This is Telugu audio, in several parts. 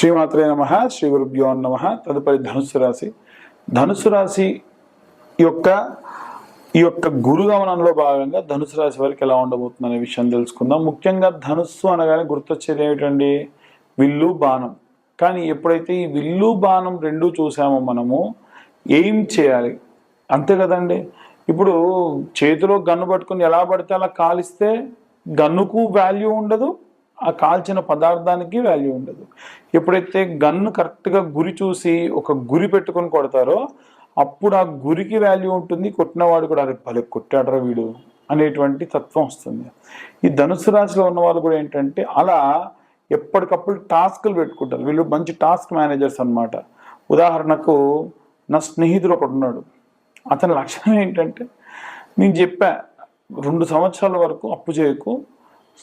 శ్రీమాత్రే నమ శ్రీ గురుభ్యో నమ తదుపరి ధనుస్సు రాశి. ధనుస్సు రాశి యొక్క ఈ యొక్క గురుగమనంలో భాగంగా ధనుసు రాశి వారికి ఎలా ఉండబోతుంది అనే విషయం తెలుసుకుందాం. ముఖ్యంగా ధనుస్సు అనగానే గుర్తొచ్చేది ఏమిటండి? విల్లు బాణం. కానీ ఎప్పుడైతే ఈ విల్లు బాణం రెండూ చూసామో మనము ఏం చేయాలి? అంతే కదండి? ఇప్పుడు చేతిలో గన్ను పట్టుకుని ఎలా పడితే అలా కాలిస్తే గన్నుకు వాల్యూ ఉండదు ఆ కాల్చిన పదార్థానికి వాల్యూ ఉండదు. ఎప్పుడైతే గన్ను కరెక్ట్గా గురి చూసి ఒక గురి పెట్టుకొని కొడతారో అప్పుడు ఆ గురికి వాల్యూ ఉంటుంది కొట్టినవాడు కూడా అరే భలే కొట్టాడరా వీడు అనేటువంటి తత్వం వస్తుంది. ఈ ధనుసు రాశిలో ఉన్న వాళ్ళు కూడా ఏంటంటే అలా ఎప్పటికప్పుడు టాస్క్లు పెట్టుకుంటారు. వీళ్ళు మంచి టాస్క్ మేనేజర్స్ అన్నమాట. ఉదాహరణకు నా స్నేహితుడు ఒకడు ఉన్నాడు. అతని లక్షణం ఏంటంటే నేను చెప్పా రెండు సంవత్సరాల వరకు అప్పు చేయకు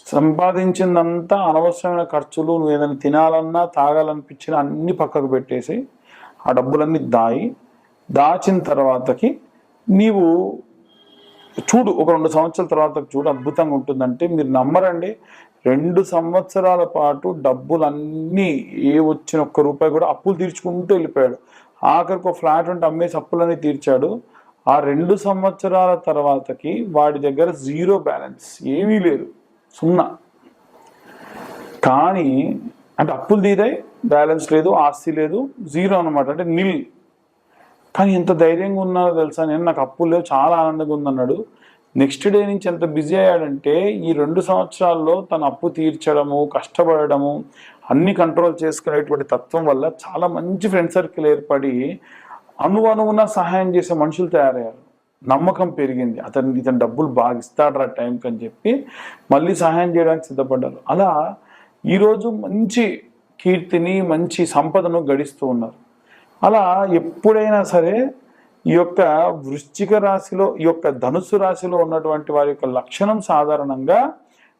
సంపాదించిందంతా అనవసరమైన ఖర్చులు నువ్వు ఏదైనా తినాలన్నా తాగాలనిపించినా అన్ని పక్కకు పెట్టేసి ఆ డబ్బులన్నీ దాయి. దాచిన తర్వాతకి నీవు చూడు ఒక రెండు సంవత్సరాల తర్వాత చూడు అద్భుతంగా ఉంటుందంటే మీరు నమ్మరండి. రెండు సంవత్సరాల పాటు డబ్బులన్నీ ఏ వచ్చిన ఒక్క రూపాయి కూడా అప్పులు తీర్చుకుంటూ వెళ్ళిపోయాడు. ఆఖరికి ఒక ఫ్లాట్ ఉంటే అమ్మేసి అప్పులన్నీ తీర్చాడు. ఆ రెండు సంవత్సరాల తర్వాతకి వాడి దగ్గర జీరో బ్యాలెన్స్ ఏమీ లేదు. సున్నా. కానీ అంటే అప్పులు తీరాయి బ్యాలెన్స్ లేదు ఆస్తి లేదు జీరో అనమాట అంటే నిల్. కానీ ఎంత ధైర్యంగా ఉన్నారో తెలుసా? నేను నాకు అప్పులు లేవు చాలా ఆనందంగా ఉందన్నాడు. నెక్స్ట్ డే నుంచి ఎంత బిజీ అయ్యాడంటే ఈ రెండు సంవత్సరాల్లో తన అప్పు తీర్చడము కష్టపడము అన్ని కంట్రోల్ చేసుకునేటువంటి తత్వం వల్ల చాలా మంచి ఫ్రెండ్ సర్కిల్ ఏర్పడి అనువనువున సహాయం చేసే మనుషులు తయారయ్యారు. నమ్మకం పెరిగింది. అతను ఇతను డబ్బులు బాగా ఇస్తాడు ఆ టైంకి అని చెప్పి మళ్ళీ సహాయం చేయడానికి సిద్ధపడ్డారు. అలా ఈరోజు మంచి కీర్తిని మంచి సంపదను గడిస్తూ ఉన్నారు. అలా ఎప్పుడైనా సరే ఈ యొక్క వృశ్చిక రాశిలో ఈ యొక్క ధనుసు రాశిలో ఉన్నటువంటి వారి యొక్క లక్షణం సాధారణంగా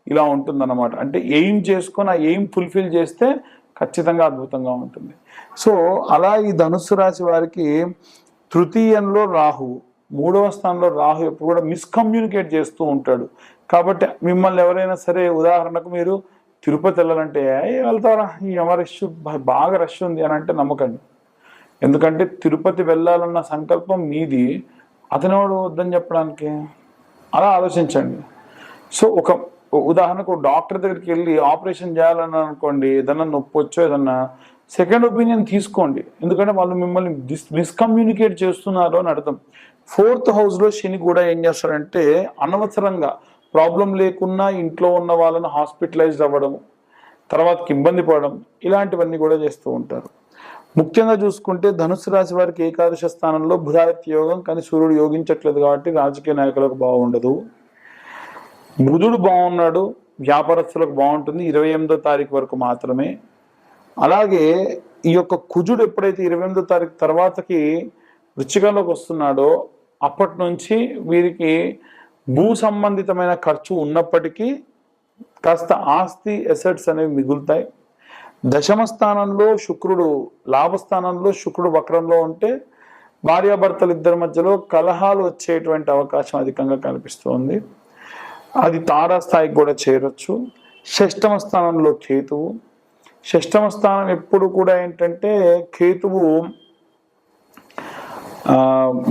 ఇలా ఉంటుందన్నమాట. అంటే ఎయిమ్ చేసుకొని ఆ ఎయిమ్ ఫుల్ఫిల్ చేస్తే ఖచ్చితంగా అద్భుతంగా ఉంటుంది. సో అలా ఈ ధనుస్సు రాశి వారికి తృతీయంలో రాహువు. మూడవ స్థానంలో రాహు ఎప్పుడు కూడా మిస్కమ్యూనికేట్ చేస్తూ ఉంటాడు. కాబట్టి మిమ్మల్ని ఎవరైనా సరే ఉదాహరణకు మీరు తిరుపతి వెళ్ళాలంటే "ఏ, వెళ్తారా ఈ యమ రష్ బాగా రష్ ఉంది అని అంటే నమ్మకండి. ఎందుకంటే తిరుపతి వెళ్ళాలన్న సంకల్పం మీది. అతనివాడు వద్దని చెప్పడానికి? అలా ఆలోచించండి. సో ఒక ఉదాహరణకు డాక్టర్ దగ్గరికి వెళ్ళి ఆపరేషన్ చేయాలని అనుకోండి ఏదన్నా నొప్పి వచ్చో ఏదన్నా సెకండ్ ఒపీనియన్ తీసుకోండి. ఎందుకంటే వాళ్ళు మిమ్మల్ని మిస్కమ్యూనికేట్ చేస్తున్నారు అని అర్థం. ఫోర్త్ హౌస్లో శని కూడా ఏం చేస్తారంటే అనవసరంగా ప్రాబ్లం లేకున్నా ఇంట్లో ఉన్న వాళ్ళను హాస్పిటలైజ్డ్ అవ్వడం తర్వాతకి ఇబ్బంది పడడం ఇలాంటివన్నీ కూడా చేస్తూ ఉంటారు. ముఖ్యంగా చూసుకుంటే ధనుసు రాశి వారికి ఏకాదశ స్థానంలో బుధాదిత్య యోగం కానీ సూర్యుడు యోగించట్లేదు కాబట్టి రాజకీయ నాయకులకు బాగుండదు. బుధుడు బాగున్నాడు వ్యాపారస్తులకు బాగుంటుంది ఇరవై ఎనిమిదో తారీఖు వరకు మాత్రమే. అలాగే ఈ యొక్క కుజుడు ఎప్పుడైతే ఇరవై ఎనిమిదో తారీఖు తర్వాతకి వృచ్చికంలోకి వస్తున్నాడో అప్పటి నుంచి వీరికి భూ సంబంధితమైన ఖర్చు ఉన్నప్పటికీ కాస్త ఆస్తి ఎసెట్స్ అనేవి మిగులుతాయి. దశమ స్థానంలో శుక్రుడు లాభస్థానంలో శుక్రుడు వక్రంలో ఉంటే భార్యాభర్తలు ఇద్దరి మధ్యలో కలహాలు వచ్చేటువంటి అవకాశం అధికంగా కనిపిస్తోంది. అది తారాస్థాయికి కూడా చేరొచ్చు. షష్టమ స్థానంలో కేతువు. షష్టమ స్థానం ఎప్పుడు కూడా ఏంటంటే కేతువు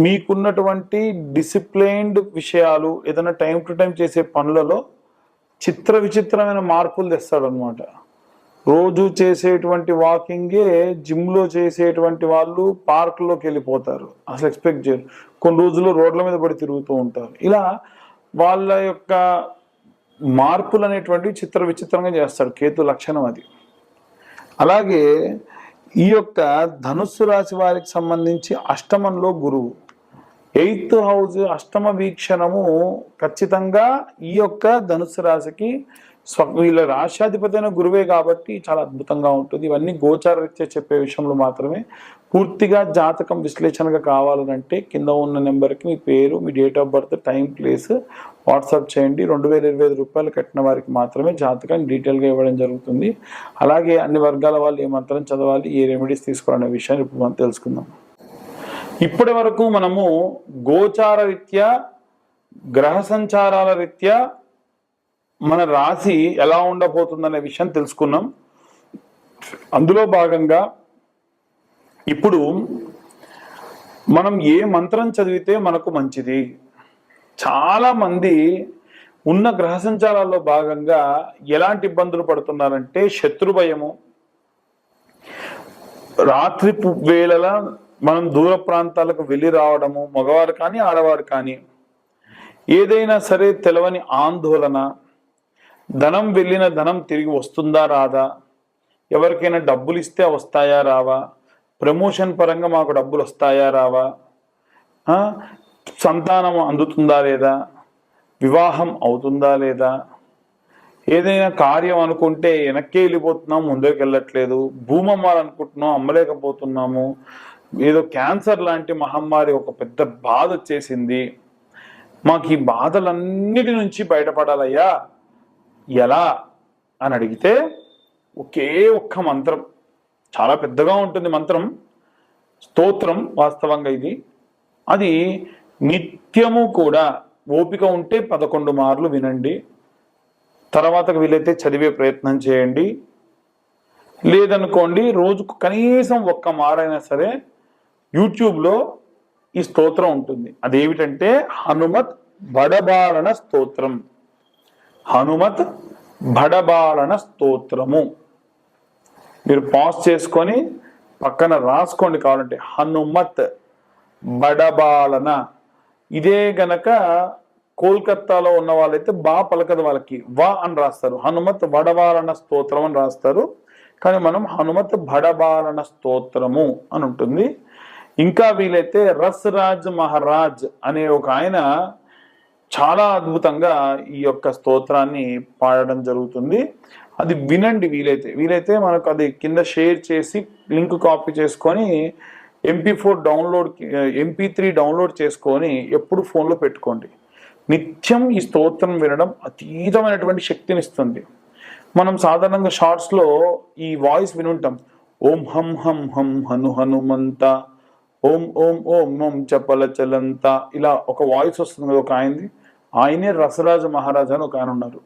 మీకున్నటువంటి డిసిప్లైన్డ్ విషయాలు ఏదైనా టైం టు టైం చేసే పనులలో చిత్ర విచిత్రమైన మార్పులు తెస్తాడనమాట రోజు చేసేటువంటి వాకింగే జిమ్లో చేసేటువంటి వాళ్ళు పార్క్లోకి వెళ్ళిపోతారు. అసలు ఎక్స్పెక్ట్ చేయరు. కొన్ని రోజులు రోడ్ల మీద పడి తిరుగుతూ ఉంటారు. ఇలా వాళ్ళ యొక్క మార్పులు అనేటువంటివి చిత్ర విచిత్రంగా చేస్తాడు. కేతు లక్షణం అది. అలాగే ఈ యొక్క ధనుస్సు రాశి వారికి సంబంధించి అష్టమంలో గురువు. ఎయిత్ హౌస్ అష్టమ వీక్షణము ఖచ్చితంగా ఈ యొక్క ధనుస్సు రాశికి స్వ వీళ్ళ రాశ్యాధిపతి అయిన గురువే కాబట్టి చాలా అద్భుతంగా ఉంటుంది. ఇవన్నీ గోచార రీత్యా చెప్పే విషయంలో మాత్రమే. పూర్తిగా జాతకం విశ్లేషణగా కావాలనంటే కింద ఉన్న నెంబర్కి మీ పేరు మీ date of birth time place WhatsApp చేయండి. రెండు వేల ఇరవై ఐదు రూపాయలు కట్టిన వారికి మాత్రమే జాతకాన్ని డీటెయిల్గా ఇవ్వడం జరుగుతుంది. అలాగే అన్ని వర్గాల వాళ్ళు ఏ మంత్రం చదవాలి ఏ రెమెడీస్ తీసుకోవాలనే విషయాన్ని ఇప్పుడు మనం తెలుసుకుందాం. ఇప్పటి వరకు మనము గోచార రీత్యా గ్రహ సంచారాల రీత్యా మన రాశి ఎలా ఉండబోతుందనే విషయం తెలుసుకున్నాం. అందులో భాగంగా ఇప్పుడు మనం ఏ మంత్రం చదివితే మనకు మంచిది? చాలామంది ఉన్న గ్రహ సంచారాల్లో భాగంగా ఎలాంటి ఇబ్బందులు పడుతున్నారంటే శత్రు భయము. రాత్రి వేళల మనం దూర ప్రాంతాలకు వెళ్ళి రావడము మగవారు కానీ ఆడవారు కానీ ఏదైనా సరే తెలవని ఆందోళన ధనం వెళ్ళిన ధనం తిరిగి వస్తుందా రాదా? ఎవరికైనా డబ్బులు ఇస్తే వస్తాయా రావా? ప్రమోషన్ పరంగా మాకు డబ్బులు వస్తాయా రావా? సంతానం అందుతుందా లేదా? వివాహం అవుతుందా లేదా? ఏదైనా కార్యం అనుకుంటే వెనక్కి వెళ్ళిపోతున్నాం ముందుకు వెళ్ళట్లేదు. భూమి అమ్మాలనుకుంటున్నాం అమ్మలేకపోతున్నాము. ఏదో క్యాన్సర్ లాంటి మహమ్మారి ఒక పెద్ద బాధ వచ్చేసింది. మాకు ఈ బాధలన్నిటి నుంచి బయటపడాలయ్యా. ఎలా అని అడిగితే ఒకే ఒక్క మంత్రం. చాలా పెద్దగా ఉంటుంది మంత్రం. స్తోత్రం వాస్తవంగా ఇది. అది నిత్యము కూడా ఓపిక ఉంటే పదకొండు మార్లు వినండి. తర్వాత వీలైతే చదివే ప్రయత్నం చేయండి. లేదనుకోండి రోజుకు కనీసం ఒక్క మారైనా సరే యూట్యూబ్లో ఈ స్తోత్రం ఉంటుంది. అదేమిటంటే హనుమత్ బడబాలన స్తోత్రం. హనుమత్ బడబాలన స్తోత్రము. మీరు పాజ్ చేసుకొని పక్కన రాసుకోండి కావాలంటే హనుమత్ బడబాలన ఇదే గనక కోల్కత్తాలో ఉన్న వాళ్ళైతే బా పలకదు వాళ్ళకి. వా అని రాస్తారు. హనుమత్ బడబాలన స్తోత్రం అని రాస్తారు. కానీ మనం హనుమత్ బడబాలన స్తోత్రము అని ఉంటుంది. ఇంకా వీలైతే రస్ రాజ్ మహారాజ్ అనే ఒక ఆయన చాలా అద్భుతంగా ఈ యొక్క స్తోత్రాన్ని పాడడం జరుగుతుంది. అది వినండి వీలైతే. వీలైతే మనకు అది కింద షేర్ చేసి లింక్ కాపీ చేసుకొని MP four download MP three download చేసుకొని ఎప్పుడు ఫోన్లో పెట్టుకోండి. నిత్యం ఈ స్తోత్రం వినడం అతీతమైనటువంటి శక్తిని ఇస్తుంది. మనం సాధారణంగా షార్ట్స్లో ఈ వాయిస్ వినుంటాం. ఓం హం హం హం హను హనుమంత ఓం ఓం ఓం ఓం చపల చలంత ఇలా ఒక వాయిస్ వస్తుంది కదా ఒక ఆయనది. ఆయనే రసరాజ మహారాజా అని ఒక ఆయన ఉన్నారు.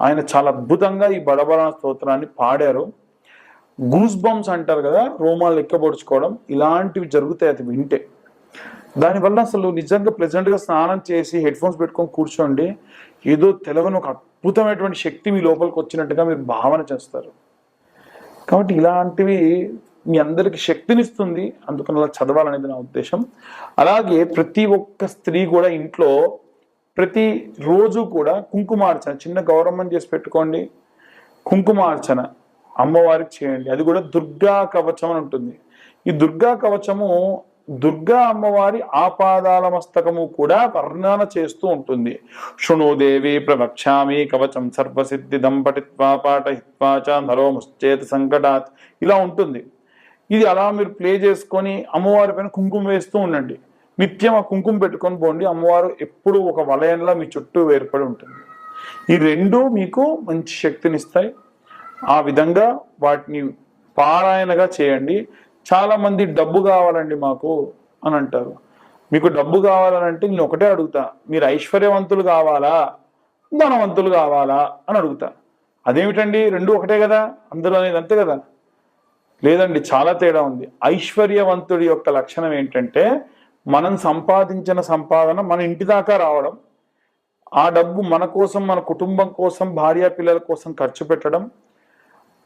ఆయన చాలా అద్భుతంగా ఈ బడబడ స్తోత్రాన్ని పాడారు. గూస్ బంప్స్ అంటారు కదా రోమాలు ఎక్కబొడుచుకోవడం ఇలాంటివి జరుగుతాయి అది వింటే. దానివల్ల అసలు నిజంగా ప్లెజెంట్గా స్నానం చేసి హెడ్ ఫోన్స్ పెట్టుకొని కూర్చోండి ఏదో తెలవని ఒక అద్భుతమైనటువంటి శక్తి మీ లోపలికి వచ్చినట్టుగా మీరు భావన చేస్తారు. కాబట్టి ఇలాంటివి మీ అందరికి శక్తినిస్తుంది. అందుకని అలా చదవాలనేది నా ఉద్దేశం. అలాగే ప్రతి ఒక్క స్త్రీ కూడా ఇంట్లో ప్రతి రోజు కూడా కుంకుమార్చన చిన్న గౌరవం చేసి పెట్టుకోండి. కుంకుమార్చన అమ్మవారికి చేయండి. అది కూడా దుర్గా కవచం అని ఉంటుంది. ఈ దుర్గా కవచము దుర్గా అమ్మవారి ఆపాదాల మస్తకము కూడా వర్ణన చేస్తూ ఉంటుంది. శృణుదేవి ప్రవక్ష్యామి కవచం సర్వసిద్ధి దంపటిత్వా పాఠహిత్వాచ చ నరో ముశ్చేత సంకటాత్ ఇలా ఉంటుంది. ఇది అలా మీరు ప్లే చేసుకొని అమ్మవారి పైన కుంకుమ వేస్తూ ఉండండి. నిత్యం ఆ కుంకుమ పెట్టుకొని పోండి. అమ్మవారు ఎప్పుడు ఒక వలయంలో మీ చుట్టూ ఏర్పడి ఉంటుంది. ఈ రెండు మీకు మంచి శక్తినిస్తాయి. ఆ విధంగా వాటిని పారాయణగా చేయండి. చాలా మంది డబ్బు కావాలండి మాకు అని అంటారు. మీకు డబ్బు కావాలనంటే నేను ఒకటే అడుగుతా. మీరు ఐశ్వర్యవంతులు కావాలా? ధనవంతులు కావాలా? అని అడుగుతా. అదేమిటండి? రెండు ఒకటే కదా? అందరూ అనేది అంతే కదా? లేదండి చాలా తేడా ఉంది. ఐశ్వర్యవంతుడి యొక్క లక్షణం ఏంటంటే మనం సంపాదించిన సంపాదన మన ఇంటి దాకా రావడం ఆ డబ్బు మన కోసం మన కుటుంబం కోసం భార్య పిల్లల కోసం ఖర్చు పెట్టడం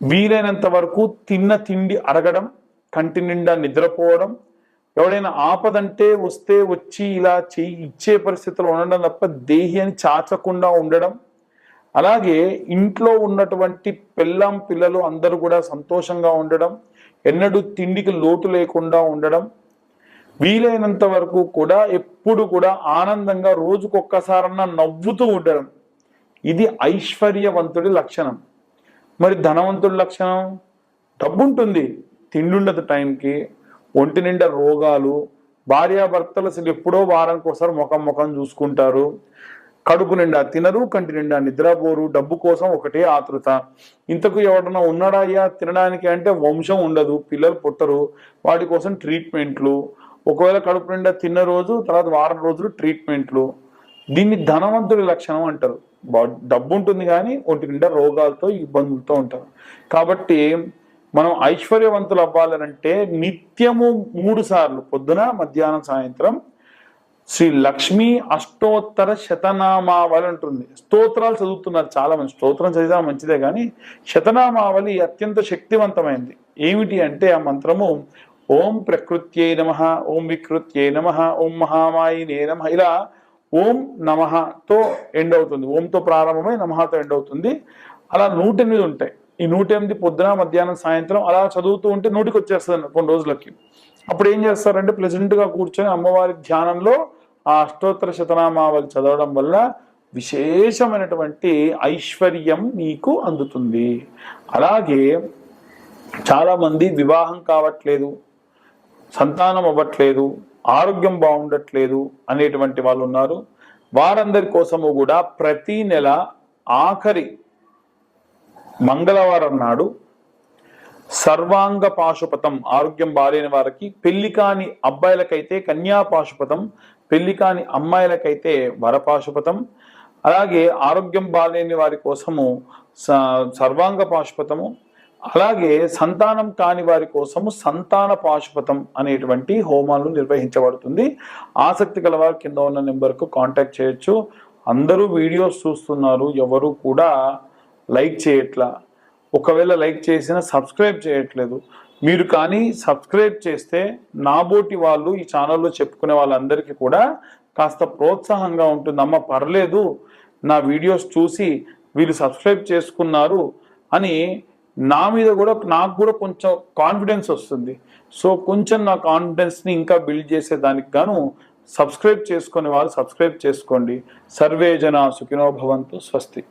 వీలైనంత వరకు తిన్న తిండి అరగడం కంటి నిండా నిద్రపోవడం ఎవడైనా ఆపదంటే వస్తే వచ్చి ఇలా చేయి ఇచ్చే పరిస్థితుల్లో ఉండడం తప్ప దేహి అని చాచకుండా ఉండడం అలాగే ఇంట్లో ఉన్నటువంటి పెళ్ళాం పిల్లలు అందరూ కూడా సంతోషంగా ఉండడం ఎన్నడూ తిండికి లోటు లేకుండా ఉండడం వీలైనంత వరకు కూడా ఎప్పుడు కూడా ఆనందంగా రోజుకొక్కసారన్నా నవ్వుతూ ఉండడం. ఇది ఐశ్వర్యవంతుడి లక్షణం. మరి ధనవంతుడి లక్షణం? డబ్బు ఉంటుంది తిండి ఉండదు టైంకి. ఒంటి నిండా రోగాలు. భార్యాభర్తలు అసలు ఎప్పుడో వారానికి ఒకసారి ముఖం ముఖం చూసుకుంటారు. కడుపు నిండా తినరు కంటి నిండా నిద్రపోరు డబ్బు కోసం ఒకటే ఆతృత. ఇంతకు ఎవడన్నా ఉన్నాడా అయ్యా? తినడానికి అంటే వంశం ఉండదు పిల్లలు పుట్టరు వాటి కోసం ట్రీట్మెంట్లు. ఒకవేళ కడుపు నిండా తిన్న రోజు తర్వాత వారం రోజులు ట్రీట్మెంట్లు. దీన్ని ధనవంతుడి లక్షణం అంటారు. డబ్బు ఉంటుంది కానీ ఒంటి నిండా రోగాలతో ఇబ్బందులతో ఉంటారు. కాబట్టి మనం ఐశ్వర్యవంతులు అవ్వాలనంటే నిత్యము మూడు సార్లు పొద్దున మధ్యాహ్నం సాయంత్రం శ్రీ లక్ష్మీ అష్టోత్తర శతనామావళి ఉంటుంది స్తోత్రాలు చదువుతున్నారు చాలా మంది స్తోత్రం చదివినా మంచిదే కానీ శతనామావళి అత్యంత శక్తివంతమైంది. ఏమిటి అంటే ఆ మంత్రము ఓం ప్రకృత్యై నమ ఓం వికృత్యై నమ ఓం మహామాయినే నమ. ఇలా ఓం నమఃతో ఎండ్ అవుతుంది. ఓంతో ప్రారంభమై నమహతో ఎండ్ అవుతుంది. అలా నూట ఎనిమిది ఉంటాయి. ఈ నూట ఎనిమిది పొద్దున మధ్యాహ్నం సాయంత్రం అలా చదువుతూ ఉంటే నూటికి వచ్చేస్తుంది కొన్ని రోజులకి. అప్పుడు ఏం చేస్తారంటే ప్రెసెంట్గా కూర్చొని అమ్మవారి ధ్యానంలో ఆ అష్టోత్తర శతనామావళి చదవడం వల్ల విశేషమైనటువంటి ఐశ్వర్యం నీకు అందుతుంది. అలాగే చాలామంది వివాహం కావట్లేదు సంతానం అవ్వట్లేదు ఆరోగ్యం బాగుండట్లేదు అనేటువంటి వాళ్ళు ఉన్నారు. వారందరి కోసము కూడా ప్రతి నెల ఆఖరి మంగళవారం నాడు సర్వాంగ పాశుపతం ఆరోగ్యం బాలేని వారికి పెళ్ళి కాని అబ్బాయిలకైతే కన్యా పాశుపతం పెళ్ళి కాని అమ్మాయిలకైతే వరపాశుపతం. అలాగే ఆరోగ్యం బాలేని వారి కోసము స- సర్వాంగ పాశుపతము. అలాగే సంతానం కాని వారి కోసము సంతాన పాశుపతం అనేటువంటి హోమాలు నిర్వహించబడుతుంది. ఆసక్తి గలవారు కింద ఉన్న నెంబర్కు కాంటాక్ట్ చేయొచ్చు. అందరూ వీడియోస్ చూస్తున్నారు. ఎవరు కూడా లైక్ చేయట్లా. ఒకవేళ లైక్ చేసినా సబ్స్క్రైబ్ చేయట్లేదు. మీరు కానీ సబ్స్క్రైబ్ చేస్తే నాబోటి వాళ్ళు ఈ ఛానల్లో చెప్పుకునే వాళ్ళందరికీ కూడా కాస్త ప్రోత్సాహంగా ఉంటుంది. అమ్మ పర్లేదు నా వీడియోస్ చూసి వీళ్ళు సబ్స్క్రైబ్ చేసుకున్నారు అని నా మీద కూడా నాకు కూడా కొంచెం కాన్ఫిడెన్స్ వస్తుంది. సో కొంచెం నా కాన్ఫిడెన్స్ని ఇంకా బిల్డ్ చేసే దానికి గాను సబ్స్క్రైబ్ చేసుకునే వాళ్ళు సబ్స్క్రైబ్ చేసుకోండి. సర్వే జన సుఖినో భవంతు స్వస్తి.